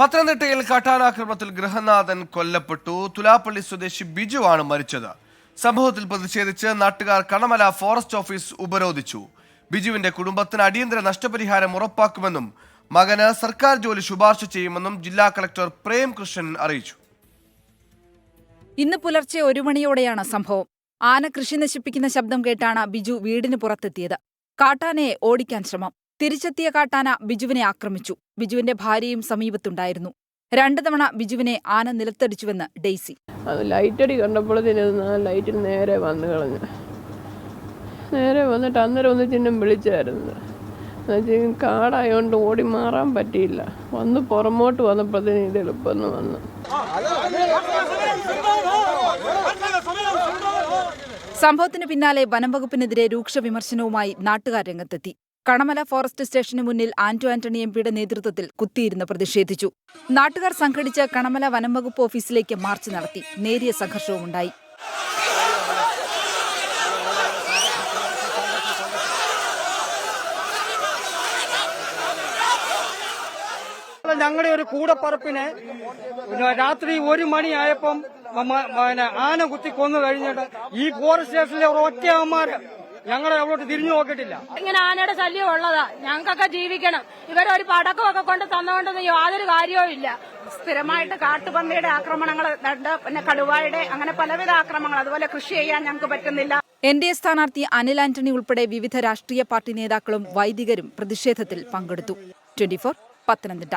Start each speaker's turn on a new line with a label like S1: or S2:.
S1: പത്തനംതിട്ടയിൽ കാട്ടാനാക്രമണത്തിൽ ഗൃഹനാഥൻ കൊല്ലപ്പെട്ടു. തുലാപ്പള്ളി സ്വദേശി ബിജു ആണ് മരിച്ചത്. സംഭവത്തിൽ പ്രതിഷേധിച്ച് നാട്ടുകാർ കണമല ഫോറസ്റ്റ് ഓഫീസ് ഉപരോധിച്ചു. ബിജുവിന്റെ കുടുംബത്തിന് അടിയന്തര നഷ്ടപരിഹാരം ഉറപ്പാക്കുമെന്നും മകന് സർക്കാർ ജോലി ശുപാർശ ചെയ്യുമെന്നും ജില്ലാ കളക്ടർ പ്രേം കൃഷ്ണൻ അറിയിച്ചു.
S2: ഇന്ന് പുലർച്ചെ ഒരു മണിയോടെയാണ് സംഭവം. ആന കൃഷി നശിപ്പിക്കുന്ന ശബ്ദം കേട്ടാണ് ബിജു വീടിന് പുറത്തെത്തിയത്. കാട്ടാനയെ ഓടിക്കാൻ ശ്രമം. തിരിച്ചെത്തിയ കാട്ടാന ബിജുവിനെ ആക്രമിച്ചു. ബിജുവിന്റെ ഭാര്യയും സമീപത്തുണ്ടായിരുന്നു. രണ്ടു തവണ ബിജുവിനെ ആന നിലത്തടിച്ചുവെന്ന് ഡെയ്സി.
S3: ലൈറ്റടി കണ്ടപ്പോഴത്തേന് ആ ലൈറ്റിന് നേരെ വന്നു കളഞ്ഞു. നേരെ വന്നിട്ട് അന്നേരം ഒന്ന് ചിഹ്നം വിളിച്ചായിരുന്നു. കാടായതുകൊണ്ട് ഓടി മാറാൻ പറ്റിയില്ല. വന്ന് പുറമോട്ട് വന്നപ്പോഴത്തേന് ഇത് എളുപ്പമെന്ന് വന്നു.
S2: സംഭവത്തിന് പിന്നാലെ വനംവകുപ്പിനെതിരെ രൂക്ഷ വിമർശനവുമായി നാട്ടുകാർ രംഗത്തെത്തി. കണമല ഫോറസ്റ്റ് സ്റ്റേഷന് മുന്നിൽ ആന്റോ ആന്റണി എം പിയുടെ നേതൃത്വത്തിൽ കുത്തിയിരുന്ന് പ്രതിഷേധിച്ചു. നാട്ടുകാർ സംഘടിച്ച് കണമല വനം വകുപ്പ് ഓഫീസിലേക്ക് മാർച്ച് നടത്തി. നേരിയ സംഘർഷവുമുണ്ടായി.
S4: ഞങ്ങളുടെ ഒരു കൂടപ്പറപ്പിനെ രാത്രി ഒരു മണിയായപ്പം ആന കുത്തി കൊന്നു കഴിഞ്ഞിട്ട് ഈ ഫോറസ്റ്റ് സ്റ്റേഷനിലെ ഒറ്റ അവന്മാര് ഞങ്ങളെ എവിടോട്ട് തിരിഞ്ഞു നോക്കിയിട്ടില്ല.
S5: ഇങ്ങനെ ആനയുടെ ശല്യം ഉള്ളതാ. ഞങ്ങൾക്കൊക്കെ ജീവിക്കണം. ഇവരൊരു പടക്കമൊക്കെ കൊണ്ട് തന്നുകൊണ്ടൊന്നും യാതൊരു കാര്യവും ഇല്ല. സ്ഥിരമായിട്ട് കാട്ടുപന്നിയുടെ ആക്രമണങ്ങൾ ഉണ്ട് പിന്നെ കടുവായുടെ അങ്ങനെ പലവിധ ആക്രമണങ്ങൾ. അതുപോലെ കൃഷി ചെയ്യാൻ ഞങ്ങൾക്ക് പറ്റുന്നില്ല.
S2: എൻ ഡി എ സ്ഥാനാർത്ഥി അനിൽ ആന്റണി ഉൾപ്പെടെ വിവിധ രാഷ്ട്രീയ പാർട്ടി നേതാക്കളും വൈദികരും പ്രതിഷേധത്തിൽ പങ്കെടുത്തു. ട്വന്റി പത്തനംതിട്ട.